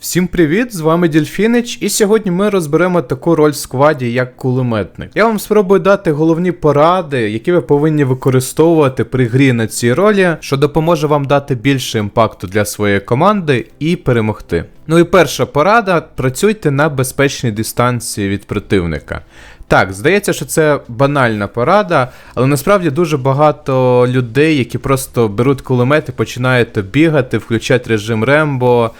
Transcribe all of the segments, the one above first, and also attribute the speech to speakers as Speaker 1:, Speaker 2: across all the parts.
Speaker 1: Всім привіт! З вами Дільфінич, і сьогодні ми розберемо таку роль в скваді, як кулеметник. Я вам спробую дати головні поради, які ви повинні використовувати при грі на цій ролі, що допоможе вам дати більше імпакту для своєї команди і перемогти. Ну і перша порада: працюйте на безпечній дистанції від противника. Так, здається, що це банальна порада, але насправді дуже багато людей, які просто беруть кулемет і починають бігати, включають режим Рембо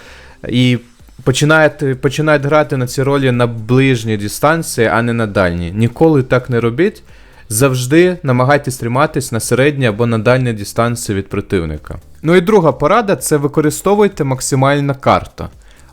Speaker 1: і починають, починають грати на ці ролі на ближній дистанції, а не на дальній. Ніколи так не робіть. Завжди намагайтесь триматись на середній або на дальній дистанції від противника. Ну і друга порада це використовуйте максимальна карта.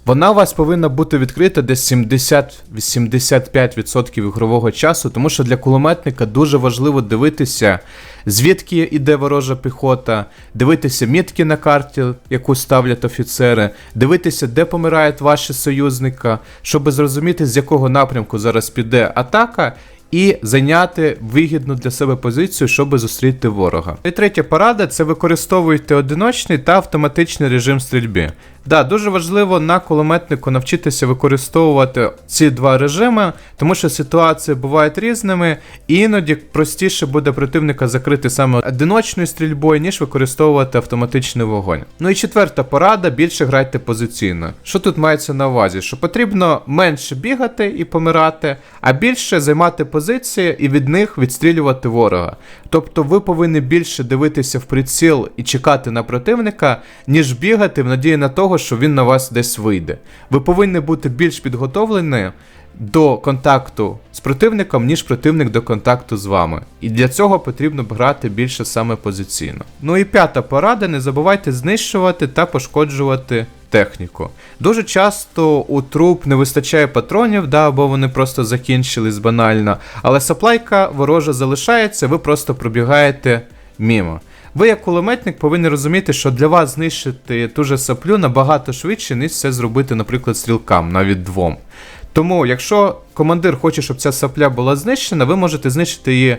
Speaker 1: Вона у вас повинна бути відкрита десь 70-85% ігрового часу, тому що для кулеметника дуже важливо дивитися, звідки йде ворожа піхота, дивитися мітки на карті, яку ставлять офіцери, дивитися, де помирають ваші союзника, щоб зрозуміти, з якого напрямку зараз піде атака. І зайняти вигідну для себе позицію, щоб зустріти ворога. І третя порада це використовуйте одиночний та автоматичний режим стрільби. Да, дуже важливо на кулеметнику навчитися використовувати ці два режими, тому що ситуації бувають різними, і іноді простіше буде противника закрити саме одиночною стрільбою, ніж використовувати автоматичний вогонь. Ну і четверта порада: більше грайте позиційно. Що тут мається на увазі? Що потрібно менше бігати і помирати, а більше займати позиції і від них відстрілювати ворога. Тобто ви повинні більше дивитися в приціл і чекати на противника, ніж бігати в надії на того, що він на вас десь вийде. Ви повинні бути більш підготовлені до контакту з противником, ніж противник до контакту з вами. І для цього потрібно грати більше саме позиційно. Ну і п'ята порада: не забувайте знищувати та пошкоджувати. Техніку. Дуже часто у труп не вистачає патронів, да, або вони просто закінчились банально, але саплайка ворожа залишається, ви просто пробігаєте мімо. Ви, як кулеметник, повинні розуміти, що для вас знищити ту же саплю набагато швидше, ніж це зробити, наприклад, стрілкам, навіть двом. Тому, якщо командир хоче, щоб ця сапля була знищена, ви можете знищити її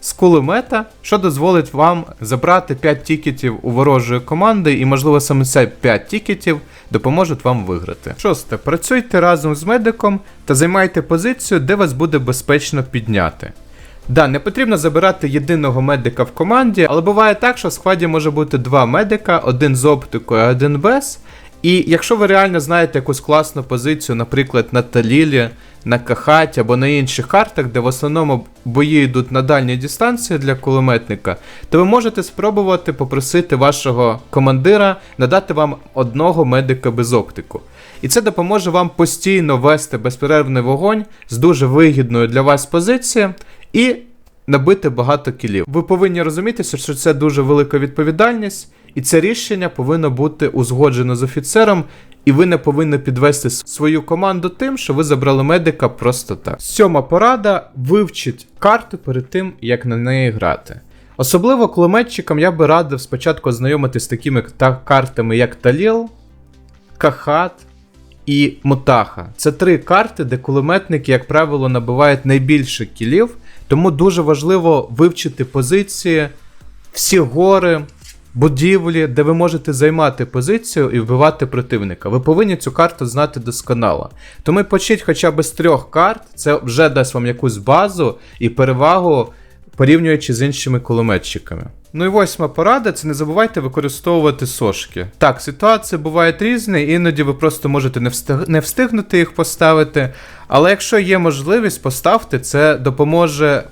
Speaker 1: з кулемета, що дозволить вам забрати 5 тікетів у ворожої команди, і, можливо, саме це 5 тікетів допоможуть вам виграти. Шосте. Працюйте разом з медиком та займайте позицію, де вас буде безпечно підняти. Да, не потрібно забирати єдиного медика в команді, але буває так, що в складі може бути два медика, один з оптикою, а один без. І якщо ви реально знаєте якусь класну позицію, наприклад, на Талілі, на Кахаті або на інших картах, де в основному бої йдуть на дальній дистанції для кулеметника, то ви можете спробувати попросити вашого командира надати вам одного медика без оптику. І це допоможе вам постійно вести безперервний вогонь з дуже вигідною для вас позиції і набити багато кілів. Ви повинні розуміти, що це дуже велика відповідальність, і це рішення повинно бути узгоджено з офіцером, і ви не повинні підвести свою команду тим, що ви забрали медика просто так. Сьома порада: вивчіть карту перед тим, як на неї грати. Особливо кулеметчикам я би радив спочатку знайомитися з такими та картами, як Таліл, Кахат і Мутаха. Це три карти, де кулеметники, як правило, набивають найбільше кілів, тому дуже важливо вивчити позиції, всі гори, будівлі, де ви можете займати позицію і вбивати противника. Ви повинні цю карту знати досконало. Тому почніть хоча б з трьох карт, це вже дасть вам якусь базу і перевагу. Порівнюючи з іншими кулеметчиками. Ну і восьма порада це не забувайте використовувати сошки. Так, ситуації бувають різні, іноді ви просто можете не, встиг... не встигнути їх поставити. Але якщо є можливість, поставте, це допоможе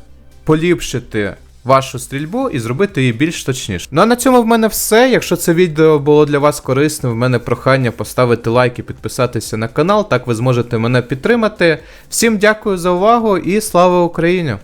Speaker 1: поліпшити вашу стрільбу і зробити її більш точніше. Ну а на цьому в мене все. Якщо це відео було для вас корисним, в мене прохання поставити лайк і підписатися на канал, так ви зможете мене підтримати. Всім дякую за увагу і слава Україні!